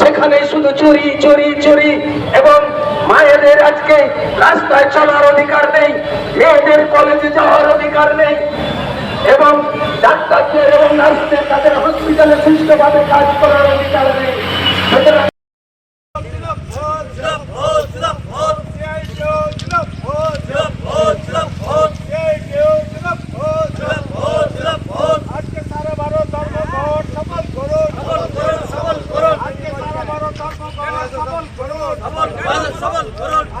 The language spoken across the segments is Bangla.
সেখানে শুধু চুরি চুরি চুরি এবং মায়েদের আজকে রাস্তায় চলার অধিকার নেই, মেয়েদের কলেজে যাওয়ার অধিকার নেই। এবং ডাক্তারদের এবং নার্সদের তাদের হসপিটালে সুস্থভাবে কাজ করার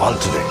All today.